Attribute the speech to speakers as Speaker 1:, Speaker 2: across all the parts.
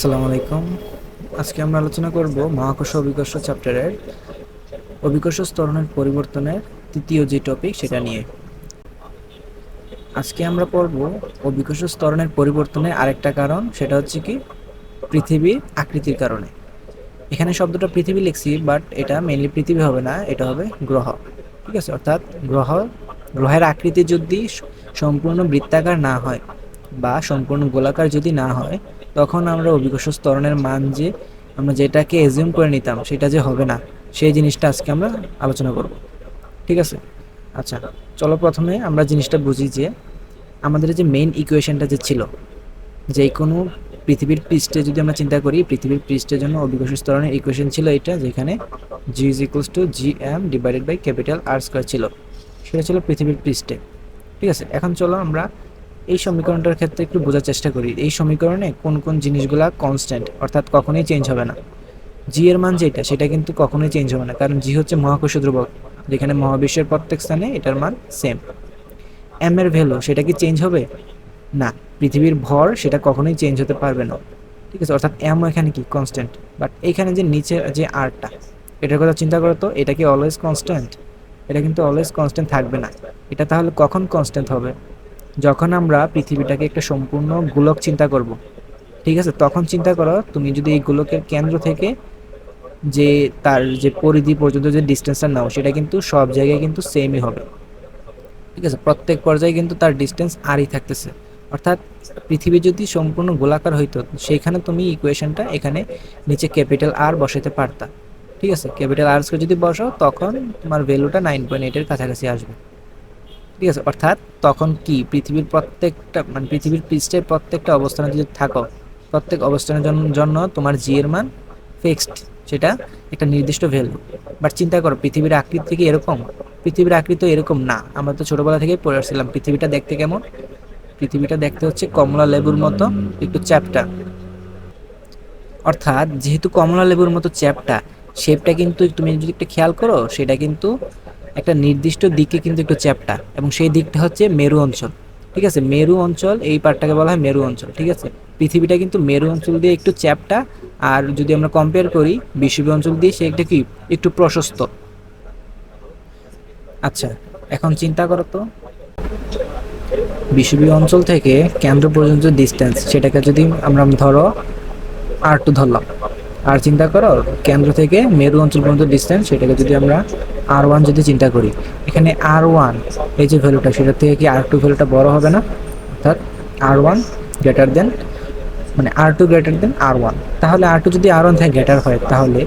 Speaker 1: আসসালামু আলাইকুম। আজকে আমরা আলোচনা করব মহাকর্ষ অভিকর্ষ চ্যাপ্টারের অভিকর্ষ স্তরণের পরিবর্তনের তৃতীয় যে টপিক সেটা নিয়ে। আজকে আমরা পড়ব অভিকর্ষ স্তরণের পরিবর্তনের আরেকটা কারণ, সেটা হচ্ছে কি? পৃথিবীর আকৃতির কারণে। এখানে শব্দটা পৃথিবী লিখছি বাট এটা মেনলি পৃথিবী হবে না, এটা হবে গ্রহ। ঠিক আছে? অর্থাৎ গ্রহ, গ্রহের আকৃতি যদি সম্পূর্ণ বৃত্তাকার না হয় বা সম্পূর্ণ গোলাকার যদি না হয়, তখন আমরা অভিকর্ষ স্তরণের মান যে আমরা যেটাকে এজিউম করে নিতাম, সেটা যে হবে না, সেই জিনিসটা আজকে আমরা আলোচনা করব। ঠিক আছে? আচ্ছা চলো প্রথমে আমরা জিনিসটা বুঝি যে আমাদের যে মেইন ইকুয়েশনটা যে ছিল, যে কোনো পৃথিবীর পৃষ্ঠে যদি আমরা চিন্তা করি, পৃথিবীর পৃষ্ঠের জন্য অভিকর্ষ স্তরণের ইকুয়েশন ছিল এটা, যেখানে G is equals to G M divided by capital R square ছিল। সেটা ছিল পৃথিবীর পৃষ্ঠে। ঠিক আছে? এখন চলো আমরা এই সমীকরণটার ক্ষেত্রে একটু বোঝার চেষ্টা করি। এই সমীকরণে কোন কোন জিনিসগুলা কনস্ট্যান্ট অর্থাৎ কখনোই চেঞ্জ হবে না। জি এর মান যেটা, সেটা কিন্তু কখনোই চেঞ্জ হবে না, কারণ জি হচ্ছে মহাকর্ষ ধ্রুবক, যেখানে মহাবিশ্বের প্রত্যেক স্থানে এটার মান সেম এম এর ভ্যালু সেটা কি চেঞ্জ হবে? না, পৃথিবীর ভর সেটা কখনোই চেঞ্জ হতে পারবে না। ঠিক আছে, অর্থাৎ এম এখানে কি? কনস্ট্যান্ট বাট এখানে যে নিচে যে আরটা এটার কথা চিন্তা করো তো, এটা কি অলওয়েজ কনস্ট্যান্ট এটা কিন্তু অলওয়েজ কনস্ট্যান্ট থাকবে না। এটা তাহলে কখন কনস্ট্যান্ট হবে? যখন আমরা পৃথিবীটাকে একটা সম্পূর্ণ গোলক চিন্তা করব, ঠিক আছে? তখন চিন্তা করো, তুমি যদি এই গোলকের কেন্দ্র থেকে যে তার যে পরিধি পর্যন্ত যে ডিস্টেন্সটা নাও, সেটা কিন্তু সব জায়গায় কিন্তু সেমই হবে। ঠিক আছে? প্রত্যেক পর্যায়ে কিন্তু তার ডিস্টেন্স আরই থাকতেছে। অর্থাৎ পৃথিবী যদি সম্পূর্ণ গোলাকার হইতো সেইখানে তুমি ইকুয়েশনটা এখানে নিচে ক্যাপিটাল আর বসাতে পারতা। ঠিক আছে? ক্যাপিটাল আর যদি বসাও, তখন তোমার ভ্যালুটা নাইন পয়েন্ট এইটের কাছাকাছি আসবে। ঠিক আছে, অর্থাৎ তখন কি পৃথিবীর প্রত্যেকটা মানে পৃথিবীর পৃষ্ঠের প্রত্যেকটা অবস্থানে যদি থাকো, প্রত্যেক অবস্থানের জন্য তোমার জি এর মান ফিক্সড সেটা একটা নির্দিষ্ট ভ্যালু বাট চিন্তা করো, পৃথিবীর আকৃতি কি এরকম, পৃথিবীর আকৃতি এরকম না। আমরা তো ছোটবেলা থেকেই পড়ে আসছিলাম, পৃথিবীটা দেখতে কেমন? পৃথিবীটা দেখতে হচ্ছে কমলা লেবুর মতো একটু চ্যাপটা। অর্থাৎ যেহেতু কমলা লেবুর মতো চ্যাপটা শেপটা কিন্তু তুমি যদি একটু খেয়াল করো, সেটা কিন্তু একটা নির্দিষ্ট দিকে কিন্তু একটু চ্যাপটা, এবং সেই দিকটা হচ্ছে মেরু অঞ্চল, ঠিক আছে? মেরু অঞ্চল, এই পার্টটাকে বলা হয় মেরু অঞ্চল, ঠিক আছে? পৃথিবীটা কিন্তু মেরু অঞ্চল দিয়ে একটু চ্যাপটা, আর যদি আমরা কম্পেয়ার করি বিষুবীয় অঞ্চল দিয়ে সে একটা কি? একটু প্রশস্ত। আচ্ছা এখন চিন্তা করো তো। বিষুবীয় অঞ্চল থেকে কেন্দ্র পর্যন্ত ডিস্টেন্স সেটাকে যদি আমরা ধরো আর টু ধরলাম। আর চিন্তা করো, কেন্দ্র থেকে মেরু অঞ্চল পর্যন্ত ডিস্টেন্স সেটাকে যদি আমরা আর ওয়ান যদি চিন্তা করি, এখানে আর ওয়ান এই যে ভ্যালুটা সেটার থেকে কি আর টু ভ্যালুটা বড় হবে না? অর্থাৎ আর ওয়ান গ্রেটার দেন মানে R two greater than R one তাহলে আর টু যদি আর ওয়ান থেকে গ্রেটার হয়, তাহলে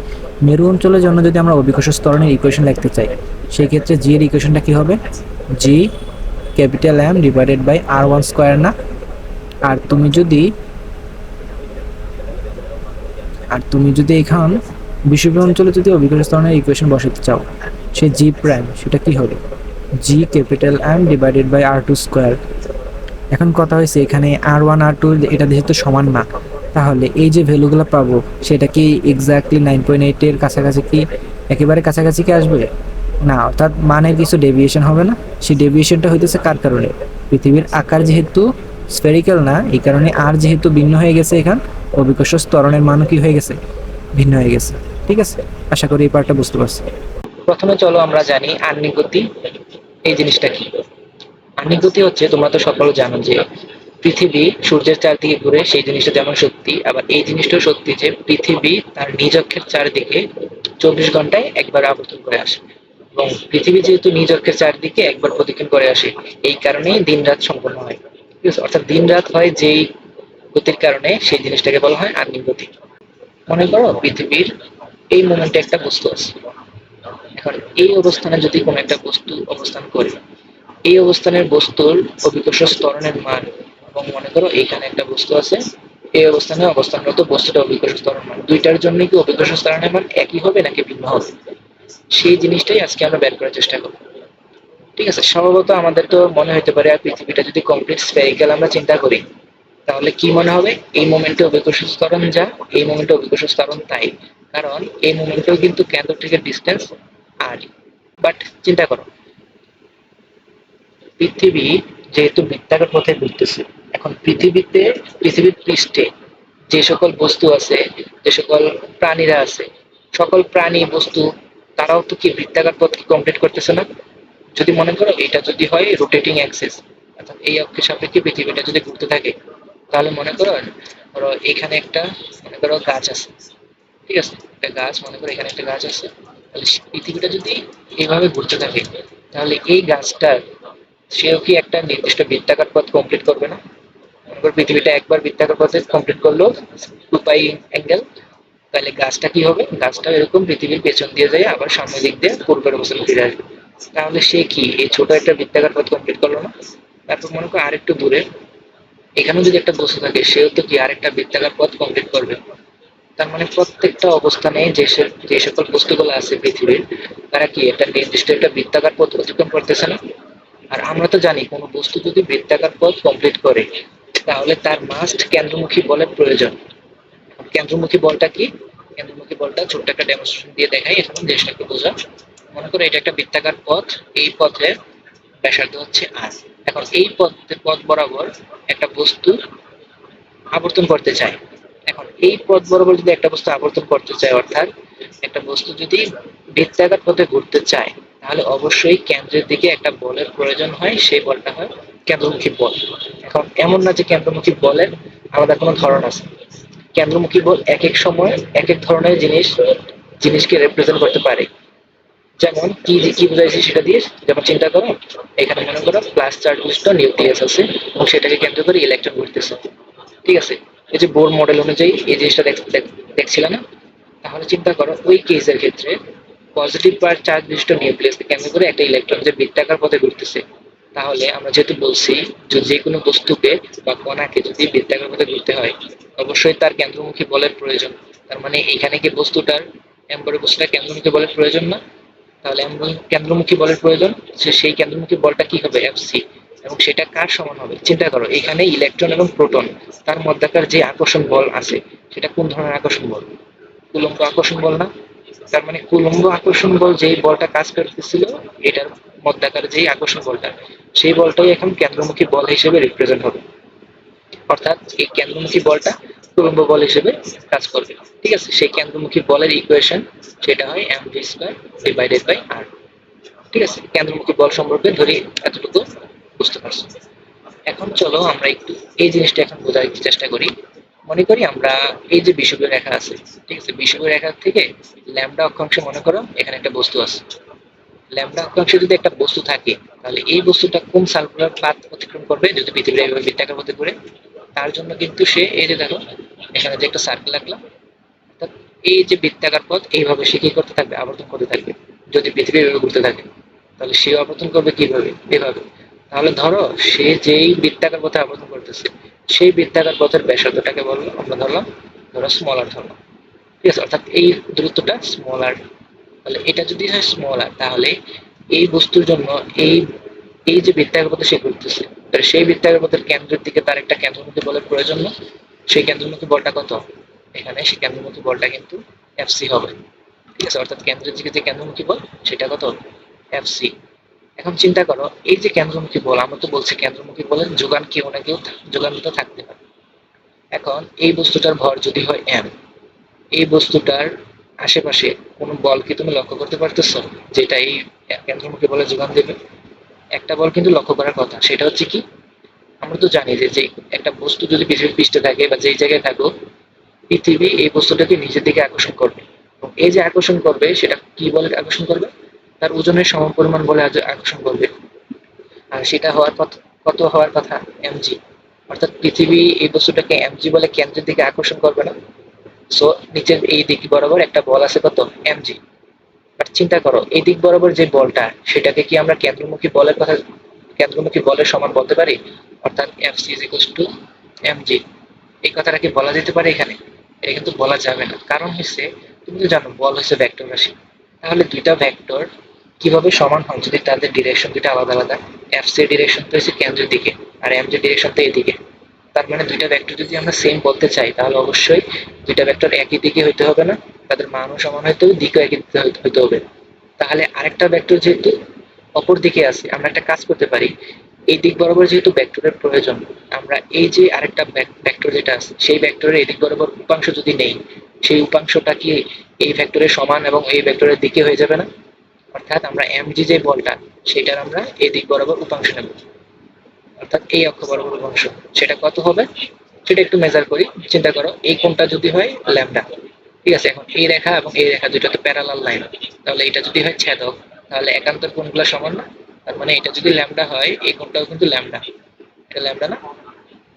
Speaker 1: মেরু অঞ্চলের জন্য যদি আমরা অভিকর্ষ স্তরণের ইকুয়েশন লিখতে চাই, সেই ক্ষেত্রে জি এর ইকুয়েশনটা কি হবে? G capital M divided by R one square না? আর তুমি যদি আর তুমি যদি এখান বিষুবীয় অঞ্চলে যদি অভিকর্ষ স্তরণের ইকুয়েশন বসাতে চাও, সে জি প্রাইম সেটা কি হবে? G capital M divided by R two square এখন কথা হয়েছে, এখানে আর ওয়ান আর টু এটা যেহেতু সমান না। তাহলে এই যে ভ্যালুগুলো পাবো, সেটা কি এক্স্যাক্টলি নাইন পয়েন্ট এইটের কাছাকাছি কি, একেবারে কাছাকাছি কি আসবে? না, অর্থাৎ মানের কিছু ডেভিয়েশন হবে না। সেই ডেভিয়েশনটা হইতেছে কার কারণে? পৃথিবীর আকার যেহেতু স্ফেরিক্যাল না, এই কারণে আর যেহেতু ভিন্ন হয়ে গেছে এখান অভিকর্ষ স্তরণের মানও কি হয়ে গেছে? ভিন্ন হয়ে গেছে। ঠিক আছে? আশা করি এই পার্টটা বুঝতে পারছি। প্রথমে চলো আমরা জানি আহ্নিক গতি এই জিনিসটা কি। আহ্নিক গতি হচ্ছে, তোমরা তো জানো যে পৃথিবী সূর্যের চারদিকে ঘুরে সেই জিনিসটা যেমন সত্যি আবার এই জিনিসটাও সত্যি যে পৃথিবী তার নিজ অক্ষের চারদিকে চব্বিশ ঘন্টায় একবার আবর্তন করে আসে। এবং পৃথিবী যেহেতু নিজ অক্ষের চারদিকে একবার প্রদক্ষিণ করে আসে, এই কারণেই দিন রাত সম্পন্ন হয়। ঠিক আছে? অর্থাৎ দিন রাত হয় যেই গতির কারণে সেই জিনিসটাকে বলা হয় আহ্নিক গতি। মনে করো পৃথিবীর এই মোমেন্টে একটা বস্তু আছে। এখন এই অবস্থানে যদি কোনো একটা বস্তু অবস্থান করে, এই অবস্থানের বস্তুর অভিকর্ষ স্তরণের মান এবং মনে করো এইখানে একটা বস্তু আছে, এই অবস্থানে অবস্থানরত বস্তুটা অভিকর্ষ স্তরণ মান, দুইটার জন্য কি অভিকর্ষ স্তরণের মান একই হবে নাকি ভিন্ন হবে? সেই জিনিসটাই আজকে আমরা বের করার চেষ্টা করব। ঠিক আছে? সম্ভবত আমাদের তো মনে হতে পারে, আর পৃথিবীটা যদি কমপ্লিট স্ফেরিক্যাল আমরা চিন্তা করি তাহলে কি মনে হবে? এই মোমেন্টে স্তরণ যা, এই মোমেন্টে অভিকর্ষ স্তরণ তাই। কারণ এই মোমেন্টেও কিন্তু কেন্দ্র থেকে ডিস্টেন্স আর বাট চিন্তা করো, পৃথিবী যেহেতু বৃত্তাকার পথে ঘুরতেছে, এখন পৃথিবীতে, পৃথিবীর পৃষ্ঠে যে সকল বস্তু আছে, যে সকল প্রাণীরা আছে, সকল প্রাণী, বস্তু, তারাও তো কি বৃত্তাকার পথ কি কমপ্লিট করতেছে না? যদি মনে করো, এটা যদি হয় রোটেটিং অ্যাক্সিস এই অক্ষের সাপেক্ষে পৃথিবীটা যদি ঘুরতে থাকে তাহলে মনে করো, ধরো এখানে একটা, মনে করো গাছ আছে, ঠিক আছে? একটা গাছ, মনে করো এখানে একটা গাছ আছে, তাহলে পৃথিবীটা যদি এইভাবে ঘুরতে থাকে, তাহলে এই গাছটার সেও কি একটা নির্দিষ্ট বৃত্তাকার পথ কমপ্লিট করবে না? মনে করো পৃথিবীটা একবার বৃত্তাকার পথে কমপ্লিট করল টু পাই অ্যাঙ্গেল তাহলে গাছটা কি হবে? গাছটা এরকম পৃথিবীর পেছন দিয়ে যায়, আবার সামনের দিক দিয়ে পূর্বের অবস্থানে ফিরে আসবে। তাহলে সে কি, এই ছোট একটা বৃত্তাকার পথ কমপ্লিট করল না? তারপর মনে করো আরেকটু দূরে এখানেও যদি একটা বস্তু থাকে, সেও তো কি আরেকটা বৃত্তাকার পথ কমপ্লিট করবে? তার মানে প্রত্যেকটা অবস্থানে যে যে সকল বস্তুগুলো আছে পৃথিবীর, তারা কি একটা নির্দিষ্ট একটা বৃত্তাকার পথ অতিক্রম করতেছে না? আর আমরা তো জানি, কোনো বস্তু যদি বৃত্তাকার পথ কমপ্লিট করে, তাহলে তার মাস্ট কেন্দ্রমুখী বলের প্রয়োজন। কেন্দ্রমুখী বলটা কি? কেন্দ্রমুখী বলটা ছোট্ট একটা ডেমনস্ট্রেশন দিয়ে দেখাই, এখন জিনিসটাকে বোঝা। মনে করো এটা একটা বৃত্তাকার পথ, এই পথে ব্যাসার্ধ হচ্ছে আর এখন এই পথ পথ বরাবর একটা বস্তু আবর্তন করতে চায়। এখন এই পথ বরাবর যদি একটা বস্তু আবর্তন করতে চায়, অর্থাৎ একটা বস্তু যদি বৃত্তাকার পথে ঘুরতে চায়, তাহলে অবশ্যই কেন্দ্রের দিকে একটা বলের প্রয়োজন হয়, সেই বলটা হয় কেন্দ্রমুখী বল। এখন এমন না যে কেন্দ্রমুখী বলের আলাদা কোনো ধরন আছে। কেন্দ্রমুখী বল এক এক সময় এক এক ধরনের জিনিস, জিনিসকে রিপ্রেজেন্ট করতে পারে। যেমন কি কি বুঝাইছি সেটা দিয়ে যেমন চিন্তা করো, এখানে মনে করো প্লাস চার্জ বিশিষ্ট নিউক্লিয়াস আছে এবং সেটাকে কেন্দ্র করে ইলেকট্রন ঘুরতেছে। ঠিক আছে? এই যে বোর মডেল অনুযায়ী এই জিনিসটা দেখ- দেখ- না? তাহলে চিন্তা করো, ওই কেসের ক্ষেত্রে পজিটিভ পার চার্জ বিশিষ্ট নিউক্লিয়াসকে কেন্দ্র করে একটা ইলেকট্রন যে বৃত্তাকার পথে ঘুরতেছে। তাহলে আমরা যেহেতু বলছি যে যে কোনো বস্তুকে বা কণাকে যদি বৃত্তাকার পথে ঘুরতে হয়, অবশ্যই তার কেন্দ্রমুখী বলের প্রয়োজন। তার মানে এখানে কি বস্তুটার এম্বরে বস্তুটা কেন্দ্রমুখী বলের প্রয়োজন না? তাহলে এমন কেন্দ্রমুখী বলের প্রয়োজন, সে সেই কেন্দ্রমুখী বলটা কি হবে? এফসি এবং সেটা কার সমান হবে? চিন্তা করো, এখানে ইলেকট্রন এবং প্রোটন তার মধ্যকার যে আকর্ষণ বল আছে, সেটা কোন ধরনের আকর্ষণ বল? কুলম্ব আকর্ষণ বল না? তার মানে কুলম্ব আকর্ষণ বল যেই বলটা কাজ করতেছিল, এটার মধ্যাকার যেই আকর্ষণ বলটা, সেই বলটাই এখন কেন্দ্রমুখী বল হিসেবে রিপ্রেজেন্ট হবে। অর্থাৎ এই কেন্দ্রমুখী বলটা কুলম্ব বল হিসেবে কাজ করবে। ঠিক আছে? সেই কেন্দ্রমুখী বলের ইকুয়েশন সেটা হয় M V square divided by R ঠিক আছে? কেন্দ্রমুখী বল সম্পর্কে ধরি এতটুকু বুঝতে পারছ। এখন চলো আমরা একটু এই জিনিসটা এখন বোঝার চেষ্টা করি। মনে করি আমরা এই যে বিষুবীয় রেখা আছে, ঠিক আছে? বিষুবীয় রেখা থেকে ল্যামডা অক্ষাংশে মনে করো এখানে একটা বস্তু আছে। ল্যামডা অক্ষাংশে যদি একটা বস্তু থাকে, তাহলে এই বস্তুটা কোন সার্কুলার পাথ অতিক্রম করবে? যদি পৃথিবীর এইভাবে বৃত্তাকার পথে ঘুরে। তার জন্য কিন্তু সে এই যে দেখো, এখানে যে একটা সার্কেল আঁকলাম এই যে বৃত্তাকার পথ, এইভাবে সে কি করতে থাকবে? আবর্তন করতে থাকবে। যদি পৃথিবী এভাবে ঘুরতে থাকে, তাহলে সে আবর্তন করবে কীভাবে? এভাবে। তাহলে ধরো, সে যেই বৃত্তাকার পথে আবর্তন করতেছে, সেই বৃত্তাকার পথের ব্যাসার্ধটাকে বলল, আমরা ধরলাম, ধরো স্মলার ধরলাম। ঠিক আছে? অর্থাৎ এই দূরত্বটা স্মলার তাহলে এটা যদি হয় স্মলার তাহলে এই বস্তুর জন্য এই এই যে বৃত্তাকার পথে সে ঘুরতেছে তাহলে সেই বৃত্তাকার পথের কেন্দ্রের দিকে তার একটা কেন্দ্রমুখী বলের প্রয়োজন সেই কেন্দ্রমুখী বলটা কত? এখানে সেই কেন্দ্রমুখী বলটা কিন্তু এফসি হবে। ঠিক আছে? অর্থাৎ কেন্দ্রের দিকে যে কেন্দ্রমুখী বল, সেটা কত? এফসি এখন চিন্তা করো, এই যে কেন্দ্রমুখী বল, আমরা তো বলছি কেন্দ্রমুখী বলের যোগান কেউ না কেউ যোগান যোগানটা থাকতে পারে। এখন এই বস্তুটার ভর যদি হয় এম এই বস্তুটার আশেপাশে কোনো বল কি তুমি লক্ষ্য করতে পারতেছো? যেটা এই কেন্দ্রমুখী বলে যোগান দেবে। একটা বল কিন্তু লক্ষ্য করার কথা। সেটা হচ্ছে কি, আমরা তো জানি যে যে একটা বস্তু যদি পৃথিবীর পৃষ্ঠে থাকে বা যেই জায়গায় থাকুক পৃথিবী এই বস্তুটাকে নিজের দিকে আকর্ষণ করবে। এবং এই যে আকর্ষণ করবে, সেটা কি বলে আকর্ষণ করবে? তার ওজনের সম পরিমাণ বলে আকর্ষণ করবে। আর সেটা হওয়ার কথা কত হওয়ার কথা? এমজি অর্থাৎ পৃথিবী এই বস্তুটাকে এমজি বলে কেন্দ্রের দিকে আকর্ষণ করবে না। সো নিচের এই দিক বরাবর একটা বল আছে কত? এমজি চিন্তা করো, এই দিক বরাবর যে বলটা, সেটাকে কি আমরা কেন্দ্রমুখী বলের কথা, কেন্দ্রমুখী বলের সমান বলতে পারি? অর্থাৎ F C is to M G এই কথাটা কি বলা যেতে পারে এখানে? এটা কিন্তু বলা যাবে না। কারণ হচ্ছে, তুমি তো জানো, বল হচ্ছে ভেক্টর রাশি। তাহলে দুইটা ভেক্টর কীভাবে সমান হয় যদি তাদের ডিরেকশন দুইটা আলাদা আলাদা? এফ সি ডিরেকশন তো হচ্ছে কেন্দ্রের দিকে, আর এম জি ডিরেকশন তো এদিকে। তার মানে দুইটা ভেক্টর যদি আমরা সেম বলতে চাই, তাহলে অবশ্যই দুইটা ভেক্টর একই দিকে হইতে হবে না। তাদের মানও সমান হইতে হবে দিকও একই হইতে- হবে। তাহলে আরেকটা ভেক্টর যেহেতু অপর দিকে আছে, আমরা একটা কাজ করতে পারি।
Speaker 2: এই দিক বরাবর যেহেতু ভেক্টরের প্রয়োজন, আমরা এই যে আরেকটা ভেক্টর যেটা আছে, সেই ভেক্টরের এই দিক বরাবর উপাংশ যদি নেই, সেই উপাংশটা কি এই ভেক্টরের সমান এবং এই ভেক্টরের দিকে হয়ে যাবে না? অর্থাৎ আমরা এমজি যে বলটা, সেটার আমরা এই দিক বরাবর উপাংশ নেব। অর্থাৎ এই অক্ষ বরাবর উপাংশ। সেটা কত হবে? সেটা একটু মেজার করি। চিন্তা করো, এই কোণটা যদি হয় ল্যামডা। ঠিক আছে, এখন এই রেখা এবং এই রেখা দুটো তো প্যারালাল লাইন তাহলে এটা যদি হয় ছেদক তাহলে একান্তর কোণগুলো সমান না? তার মানে এটা যদি ল্যামডা হয়, এই কোণটাও কিন্তু ল্যামডা এটা ল্যামডা না?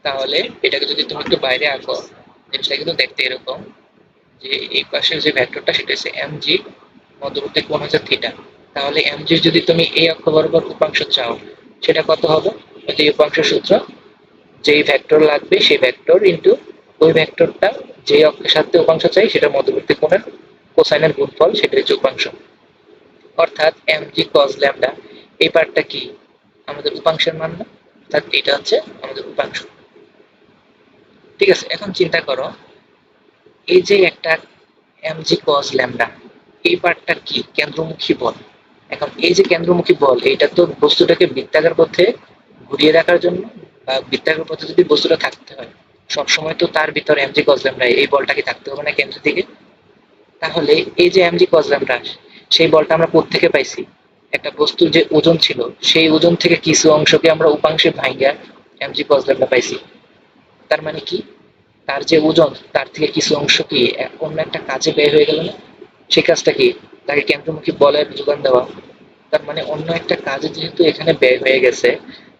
Speaker 2: তাহলে এটাকে যদি তুমি একটু বাইরে আঁকো, জিনিসটা কিন্তু দেখতে এরকম যে এই পাশের যে ভেক্টরটা, সেটা হচ্ছে এম জি মধ্যবর্তী কোণ হচ্ছে থিটা তাহলে এম জি যদি তুমি এই অক্ষ বরাবর উপাংশ চাও, সেটা কত হবে? যে উপাংশ সূত্র, যেই ভেক্টর লাগবে, সেই ভেক্টর ইনটু ওই ভেক্টরটা যে অক্ষের সাথে উপাংশ চাই, সেটা মধ্যবর্তী কোণের কোসাইনের গুণফল সেটা হচ্ছে উপাংশ অর্থাৎ এম জি কজ ল্যামডা এই পার্টটা কি? আমাদের উপাংশের মান না? অর্থাৎ এটা হচ্ছে আমাদের উপাংশ। ঠিক আছে, এখন চিন্তা করো, এই যে একটা এম জি কজ ল্যামডা এই পার্টটা কি? কেন্দ্রমুখী বল। এখন এই যে কেন্দ্রমুখী বল, এইটা তো বস্তুটাকে বৃত্তাকার পথে ঘুরিয়ে রাখার জন্য বা বৃত্তাকার পথে যদি বস্তুটা থাকতে হয় সবসময় তো তার ভিতর এমজি কজ ল্যামডা এই বলটাকে থাকতে হবে না কেন্দ্রের দিকে। তাহলে এই যে এমজি কজ ল্যামডা সেই বলটা আমরা থেকে পাইছি? একটা বস্তুর যে ওজন ছিল, সেই ওজন থেকে কিছু অংশকে আমরা উপাংশে ভাঙ্গা এমজি কজ ল্যামডা পাইছি। তার মানে কি? তার যে ওজন, তার থেকে কিছু অংশ কি অন্য একটা কাজে ব্যয় হয়ে গেল না? সেই কাজটা কি? তাকে কেন্দ্রমুখী বলের যোগান দেওয়া। তার মানে অন্য একটা কাজে যেহেতু এখানে ব্যয় হয়ে গেছে,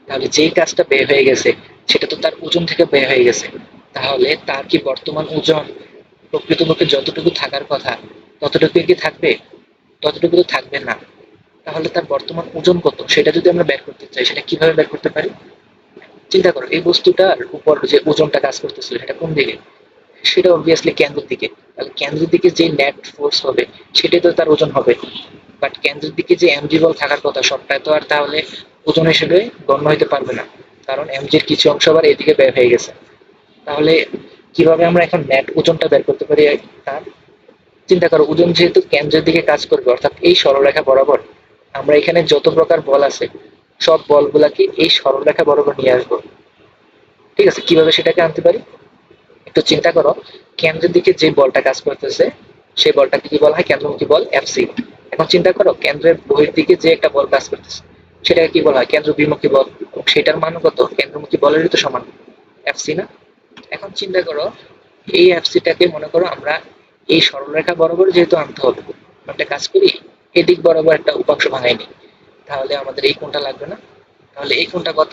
Speaker 2: তাহলে যেই কাজটা ব্যয় হয়ে গেছে সেটা তো তার ওজন থেকে ব্যয় হয়ে গেছে। তাহলে তার কি বর্তমান ওজন প্রকৃতপক্ষে যতটুকু থাকার কথা ততটুকু কি থাকবে? ততটুকু তো থাকবে না। তাহলে তার বর্তমান ওজন কত? সেটা যদি আমরা বের করতে চাই, সেটা কীভাবে বের করতে পারি? চিন্তা করো, এই বস্তুটার উপর যে ওজনটা কাজ করতেছিল, সেটা কোন দিকে? সেটা অবভিয়াসলি কেন্দ্রের দিকে। তাহলে কেন্দ্রের দিকে যে নেট ফোর্স হবে, সেটাই তো তার ওজন হবে। বাট কেন্দ্রের দিকে যে এমজি বল থাকার কথা, সবটাই তো আর তাহলে ওজন হিসেবে গণ্য হইতে পারবে না। কারণ এমজির কিছু অংশ আবার এদিকে বের হয়ে গেছে। তাহলে কীভাবে আমরা এখন নেট ওজনটা বের করতে পারি? তার চিন্তা করো, ওজন যেহেতু কেন্দ্রের দিকে কাজ করবে, অর্থাৎ এই সরলরেখা বরাবর আমরা এখানে যত প্রকার বল আছে, সব বলগুলাকে এই সরলরেখা বরাবর নিয়ে আসব। ঠিক আছে? কীভাবে সেটাকে আনতে পারি? একটু চিন্তা করো, কেন্দ্রের দিকে যে বলটা কাজ করতেছে, সেই বলটাকে কি বলা হয়? কেন্দ্রমুখী বল এফসি এখন চিন্তা করো, কেন্দ্রের বহির দিকে যে একটা বল কাজ করতেছে সেটাকে কি বলা হয়? কেন্দ্র বিমুখী বল সেটার মান কত? কেন্দ্রমুখী বলেরই তো সমান। এফসি না? এখন চিন্তা করো, এই এফসিটাকে মনে করো আমরা এই সরলরেখা বরাবর যেহেতু আনতে হবে, একটা কাজ করি, এদিক বরাবর একটা উপাংশ ভাঙাইনি তাহলে আমাদের এই কোণটা লাগবে না। তাহলে এই কোণটা কত?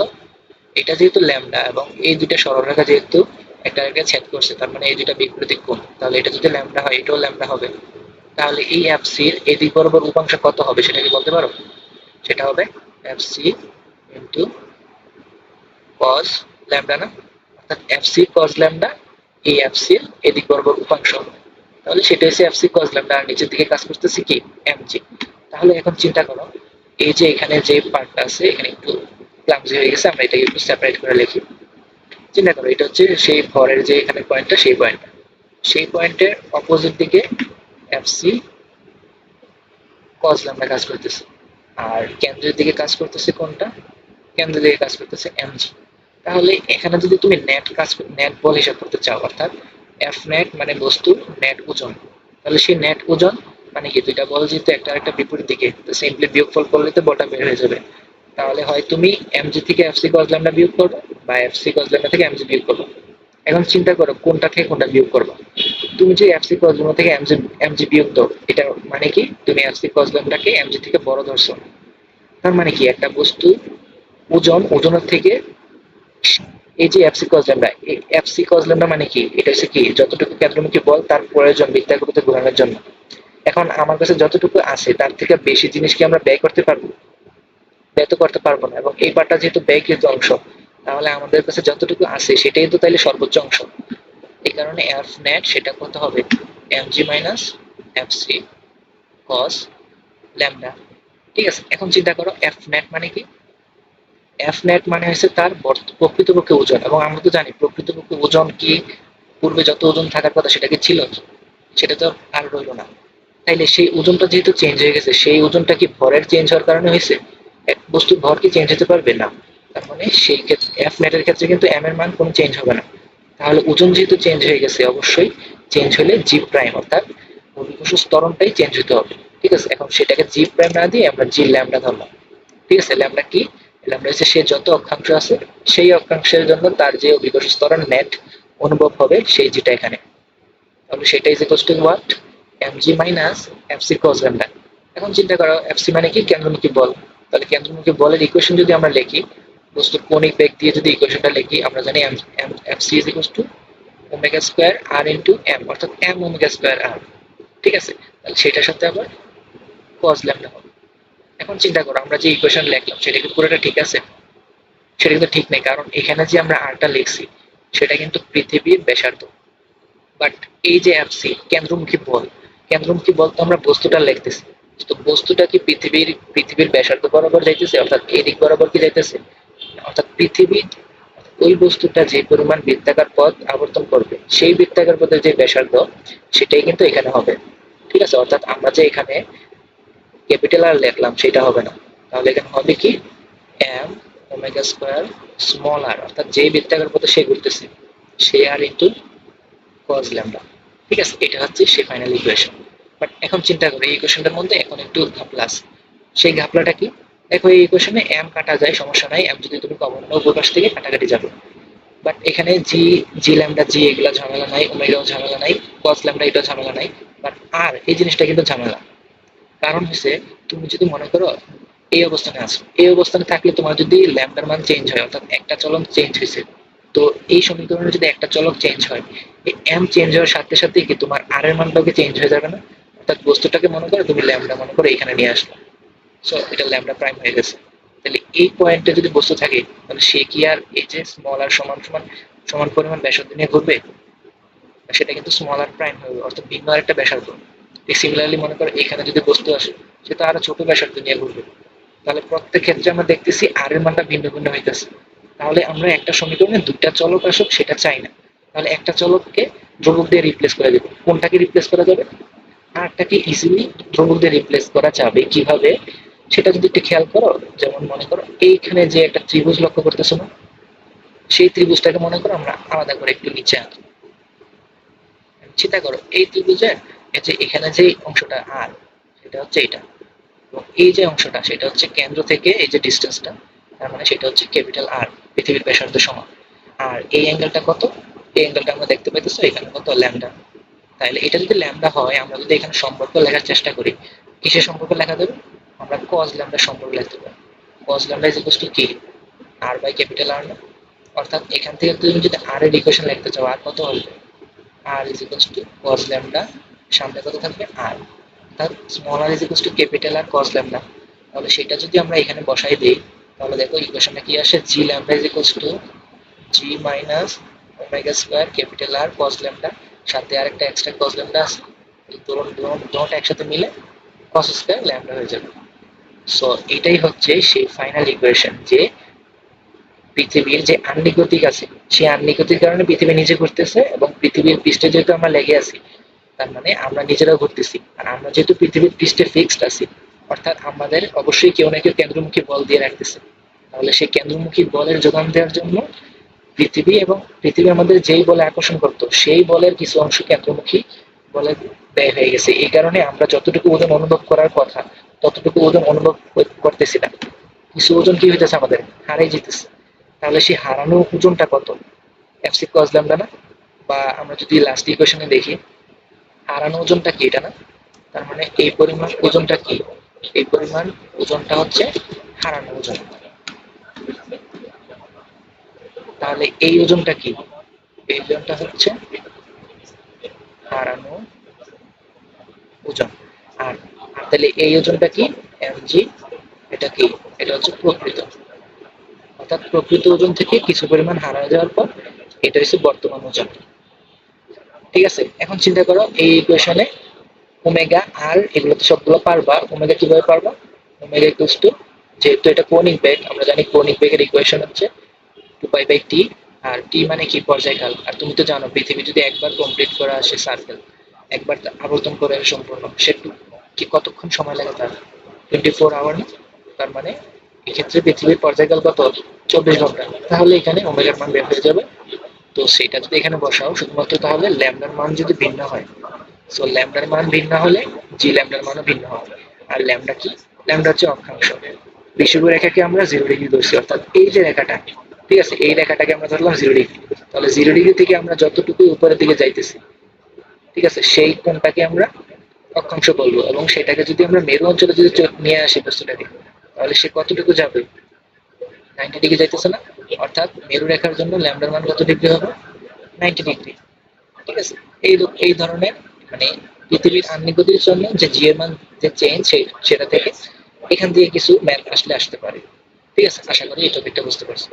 Speaker 2: এটা যেহেতু ল্যামডা এবং এই দুইটা সরলরেখা যেহেতু একটা আরেকটা ছেদ করছে, তার মানে এই দুইটা বিপরীত কোণ। তাহলে এটা যদি ল্যামডা হয়, এটাও ল্যামডা হবে। তাহলে এই এফসির এদিক বরাবর উপাংশ কত হবে সেটা কি বলতে পারো? সেটা হবে এফসি ইন্টু কস ল্যামডা না? অর্থাৎ এফসি কস ল্যামডা এই এফসির এদিক বরাবর উপাংশ তাহলে সেটা হচ্ছে এফসি কস ল্যামডা আর নিচের দিকে কাজ করতেছে কি? এমজি তাহলে এখন চিন্তা করো, এই যে এখানে যে পার্টটা আছে, এখানে একটু ক্লামজি হয়ে গেছে, আমরা এটাকে একটু সেপারেট করে লিখি। চিন্তা করো, এটা হচ্ছে সেই ভরের যে এখানে পয়েন্টটা সেই পয়েন্টটা সেই পয়েন্টের অপোজিট দিকে এফসি কজ ল্যামডা কাজ করতেছে। আর কেন্দ্রের দিকে কাজ করতেছে কোনটা? কেন্দ্রের দিকে কাজ করতেছে এমজি। তাহলে এখানে যদি তুমি নেট কাজ নেট বল হিসাব করতে চাও, অর্থাৎ এফ নেট মানে বস্তু নেট ওজন। তাহলে সেই নেট ওজন মানে কি দুইটা বল যেহেতু একটা একটা বিপরীত দিকে, তো সিম্পলি বিয়োগফল করলে তো বলটা বের হয়ে যাবে। তাহলে হয় তুমি এমজি থেকে এফসি কজ ল্যামডা বিয়োগ করবে বা এফসি কজ ল্যামডা থেকে এমজি বিয়োগ করবে। এখন চিন্তা করো কোনটা থেকে কোনটা বিয়োগ করবা। তুমি যে এফসি কজ ল্যামডা থেকে এমজি এমজি দাও এটা মানে কি? তুমি এফসি কজ ল্যামডাকে এমজি থেকে বড় ধরছো। তার মানে কি? একটা বস্তু ওজন, ওজনের থেকে এই যে এফসি কজ এই এফসি কজ ল্যামডা মানে কি? এটা হচ্ছে কি? যতটুকু কেন্দ্রমুখী বল, তার প্রয়োজন বৃত্তাকৃতিতে ঘোরানোর জন্য। এখন আমার কাছে যতটুকু আছে, তার থেকে বেশি জিনিস কি আমরা ব্যয় করতে পারব, ব্যয় তো করতে পারব না। এবং এই পার্টটা যেহেতু ব্যয়কৃত অংশ, তাহলে আমাদের কাছে যতটুকু আছে, সেটাই তো তাইলে সর্বোচ্চ অংশ। এই কারণে এফ নেট সেটা কত হবে? M G minus F C cos lambda ঠিক আছে, এখন চিন্তা করো এফ নেট মানে কি? এফ নেট মানে হচ্ছে তার প্রকৃতপক্ষে ওজন। এবং আমরা তো জানি প্রকৃতপক্ষে ওজন কি? পূর্বে যত ওজন থাকার কথা সেটা কি ছিল? সেটা তো আর রইল না। তাইলে সেই ওজনটা যেহেতু চেঞ্জ হয়ে গেছে, সেই ওজনটা কি ভরের চেঞ্জ হওয়ার কারণে হয়েছে? বস্তুর ভর কি চেঞ্জ হতে পারবে? না। তার মানে সেই ক্ষেত্রে এফ নেটের ক্ষেত্রে কিন্তু এম এর মান কোনো চেঞ্জ হবে না। তাহলে ওজন যেহেতু চেঞ্জ হয়ে গেছে, অবশ্যই চেঞ্জ হলে জি প্রাইম অর্থাৎ অভিকর্ষ স্তরণটাই চেঞ্জ হতে হবে, ঠিক আছে? এখন সেটাকে জি প্রাইম না দিয়ে আমরা জি ল্যামডা ধরলাম, ঠিক আছে? ল্যামডা কি? ল্যামডা হচ্ছে সে যত অক্ষাংশ আছে, সেই অক্ষাংশের জন্য তার যে অভিকর্ষ স্তরণ নেট অনুভব হবে সেই জিটা এখানে। তাহলে সেটা is equals to what M G minus F C cos lambda এখন চিন্তা করো এফ সি মানে কি? কেন্দ্রমুখী বল। তাহলে কেন্দ্রমুখী বলের ইকুয়েশন যদি আমরা লিখি বস্তুর কৌণিক বেগ দিয়ে যদি ইকুয়েশনটা লিখি, আমরা জানি M M F C is equals to omega square R into M অর্থাৎ এম ওমেগা স্কোয়ার আর ঠিক আছে? তাহলে সেটার সাথে আবার কস ল্যামডা হবে। এখন চিন্তা করো, আমরা যে ইকুয়েশন লিখলাম, সেটা কি পুরোটা ঠিক আছে। সেটা কিন্তু ঠিক নেই, কারণ এখানে যে আমরা আরটা লিখছি, সেটা কিন্তু পৃথিবীর ব্যাসার্ধ। বাট এই যে এফসি কেন্দ্রমুখী বল কেন্দ্রমুখী বল তো আমরা বস্তুটা লিখতেছি। তো বস্তুটা কি পৃথিবীর পৃথিবীর ব্যাসার্ধ বরাবর যাইতেছে, অর্থাৎ এই দিক বরাবর কি যাইতেছে? অর্থাৎ পৃথিবী ওই বস্তুটা যে পরিমাণ বৃত্তাকার পথ আবর্তন করবে, সেই বৃত্তাকার পথের যে ব্যাসার্ধ, সেটাই কিন্তু এখানে হবে। ঠিক আছে? অর্থাৎ আমরা যে এখানে ক্যাপিটাল আর লিখলাম, সেটা হবে না। তাহলে এখানে হবে কি? M omega square small R অর্থাৎ যে বৃত্তাকার পথে সে ঘুরতেছে, সে আর ইন্টু কজ ল্যামডা ঠিক আছে? এটা হচ্ছে সে ফাইনাল ইকুয়েশন বাট এখন চিন্তা করো, এই ইকুয়েশনটার মধ্যে এখন একটু ঘাপলা আছে। সেই ঘাপলাটা কি? দেখো, এই ইকুয়েশনে এম কাটা যায়, সমস্যা নাই। এম যদি তুমি কমন নাও পাশ থেকে কাটাকাটি যাবে। বাট এখানে জি জি ল্যামডা জি এগুলো ঝামেলা নাই ওমেগাও ঝামেলা নাই কস ল্যামডা এটা ঝামেলা নাই। বাট আর এই জিনিসটা কিন্তু ঝামেলা। কারণ হচ্ছে তুমি যদি মনে করো এই অবস্থানে আছো, এই অবস্থানে থাকলে তোমার যদি ল্যামডার মান চেঞ্জ হয়, অর্থাৎ একটা চলন চেঞ্জ হয়েছে তো এই সমীকরণে যদি একটা চলক চেঞ্জ হয়, এই এম চেঞ্জ হওয়ার সাথে সাথে কি তোমার আর এর মানটাও চেঞ্জ হয়ে যাবে না? অর্থাৎ বস্তুটাকে মনে করো, তুমি ল্যামডা মনে করো এখানে নিয়ে আসলো। সো এটা ল্যামডা প্রাইম হয়ে গেছে। তাহলে এই পয়েন্টে যদি বস্তু থাকে, তাহলে সে কি আর এই যে স্মল আর সমান সমান সমান পরিমাণ ব্যাসার্ধ নিয়ে ঘুরবে? সেটা কিন্তু স্মল আর প্রাইম হবে, অর্থাৎ ভিন্ন আর একটা ব্যাসার্ধ। সিমিলারলি মনে করো এখানে যদি বস্তু আসে, সে তো আরও ছোট ব্যাসার্ধ নিয়ে ঘুরবে। তাহলে প্রত্যেক ক্ষেত্রে আমরা দেখতেছি আর এর মানটা ভিন্ন ভিন্ন হইতেছে। তাহলে আমরা একটা সমীকরণে দুইটা চলক আসুক, সেটা চাই না। তাহলে একটা চলককে ধ্রুবক দিয়ে রিপ্লেস করে দেবো। কোনটাকে রিপ্লেস করা যাবে? আরটাকে ইজিলি ধ্রুবক দিয়ে রিপ্লেস করা যাবে। কীভাবে? সেটা যদি একটু খেয়াল করো, যেমন মনে করো এইখানে যে একটা ত্রিভুজ লক্ষ্য করতেছো না, সেই ত্রিভুজটাকে মনে করো আমরা আলাদা করে একটু নিচে আনব চিন্তা করো, এই ত্রিভুজের যে এখানে যে অংশটা আর, সেটা হচ্ছে এটা। এবং এই যে অংশটা, সেটা হচ্ছে কেন্দ্র থেকে এই যে ডিস্টেন্সটা, তার মানে সেটা হচ্ছে ক্যাপিটাল আর, পৃথিবীর ব্যাসার্ধ সমান। আর এই অ্যাঙ্গেলটা কত? এই অ্যাঙ্গেলটা আমরা দেখতে পাইতেছো, এখানে কত? ল্যামডা। তাহলে এটা যদি ল্যামডা হয়, আমরা যদি এখানে সম্পর্ক লেখার চেষ্টা করি, কিসের সম্পর্ক লেখা দেবে আমরা কজ ল্যামডা সম্পর্ক লিখতে পারি। Cos lambda is equal to কি আর বাই ক্যাপিটাল আর না? অর্থাৎ এখান থেকে তুমি যদি আর এর ইকুয়েশন লিখতে চাও আর কত হবে? R is to cos lambda সামনে কত থাকবে? আর অর্থাৎ small R is to capital R cos lambda তাহলে সেটা যদি আমরা এখানে বসাই দিই, তাহলে দেখো ইকুয়েশনটা কি আসে? G lambda is to G minus omega square capital R cos lambda সাথে আরেকটা এক্সট্রা কজ ল্যামডা আছে। এই দুটোটা একসাথে মিলে কস স্কোয়ার ল্যামডা হয়ে যাবে। সো এটাই হচ্ছে সেই ফাইনাল ইকুয়েশন যে পৃথিবীর যে আন্নিগতিক আছে, সেই আন্নিগতির কারণে পৃথিবী নিজে ঘুরতেছে এবং পৃথিবীর পৃষ্ঠে যেহেতু আমরা লেগে আছি, তার মানে আমরা নিজেরাও ঘুরতেছি। আর আমরা যেহেতু পৃথিবীর পৃষ্ঠে ফিক্সড আছি, অর্থাৎ আমাদের অবশ্যই কেউ না কেউ কেন্দ্রমুখী বল দিয়ে রাখতেছে। তাহলে সেই কেন্দ্রমুখী বলের যোগান দেওয়ার জন্য পৃথিবী এবং পৃথিবী আমাদের যেই বলে আকর্ষণ করতো, সেই বলের কিছু অংশ কেন্দ্রমুখী বলে ব্যয় হয়ে গেছে। এই কারণে আমরা যতটুকু ওজন অনুভব করার কথা ততটুকু ওজন অনুভব করতেছি না। কিছু ওজন কি হইতেছে আমাদের? হারাই যেতেছে। তাহলে সেই হারানো ওজনটা কত? এফসি কজ ল্যামডা না? বা আমরা যদি লাস্ট ইকুয়েশনে দেখি, হারানো ওজনটা কি এটা না? তার মানে এই পরিমাণ ওজনটা কি? এই পরিমাণ ওজনটা হচ্ছে হারানো ওজন। তাহলে এই ওজনটা কি? এই ওজনটা হচ্ছে হারানো ওজন। আর আর তাহলে এই ওজনটা কি? এমজি এটা কি? এটা হচ্ছে প্রকৃত। অর্থাৎ প্রকৃত ওজন থেকে কিছু পরিমাণ হারা যাওয়ার পর এটা হচ্ছে বর্তমান ওজন। ঠিক আছে? এখন চিন্তা করো, এই ইকুয়েশনে ওমেগা আর এগুলো তো সবগুলো পারবা। ওমেগা কীভাবে পারবা? ওমেগা ইকুয়ালস টু যেহেতু এটা কৌণিক বেগ, আমরা জানি কৌণিক বেগের ইকুয়েশন হচ্ছে টু পাই বাই টি আর টি মানে কি? পর্যায়কাল আর তুমি তো জানো, পৃথিবী যদি একবার কমপ্লিট করা আসে সার্কেল একবার আবর্তন করে সম্পূর্ণ সে কি কতক্ষণ সময় লাগে তার? টোয়েন্টি ফোর আওয়ার না? তার মানে এক্ষেত্রে পৃথিবীর পর্যায়কাল কত? চব্বিশ ঘণ্টা। তাহলে এখানে ওমেগার মান বের হয়ে যাবে। তো সেটা যদি এখানে বসাও, শুধুমাত্র তাহলে ল্যামডার মান যদি ভিন্ন হয়। সো ল্যামডার মান ভিন্ন হলে জি ল্যামডার মানও ভিন্ন হবে। আর ল্যামডা কি? ল্যামডা হচ্ছে অক্ষাংশ। বিষুব রেখাকে আমরা জিরো ডিগ্রি ধরছি অর্থাৎ এই যে রেখাটা, ঠিক আছে? এই রেখাটাকে আমরা ধরলাম জিরো ডিগ্রি তাহলে জিরো ডিগ্রি থেকে আমরা যতটুকু উপরের দিকে যাইতেছি, ঠিক আছে? সেই কোণটাকে আমরা অক্ষাংশ বলব, এবং সেটাকে যদি আমরা মেরু অঞ্চলে যদি নিয়ে আসি বস্তুটাকে, তাহলে সে কতটুকু যাবে? নাইনটি ডিগ্রি যাইতেছে না? অর্থাৎ মেরু রেখার জন্য ল্যামডার মান কত ডিগ্রি হবে? নাইনটি ডিগ্রি ঠিক আছে? এই এই ধরনের মানে পৃথিবীর আগ্নেয়গতির জন্য যে জি এর মান যে চেঞ্জ সেটা থেকে এখান দিয়ে কিছু ম্যাথ আসলে আসতে পারে। ঠিক আছে? আশা করি এই টপিকটা বুঝতে পারছ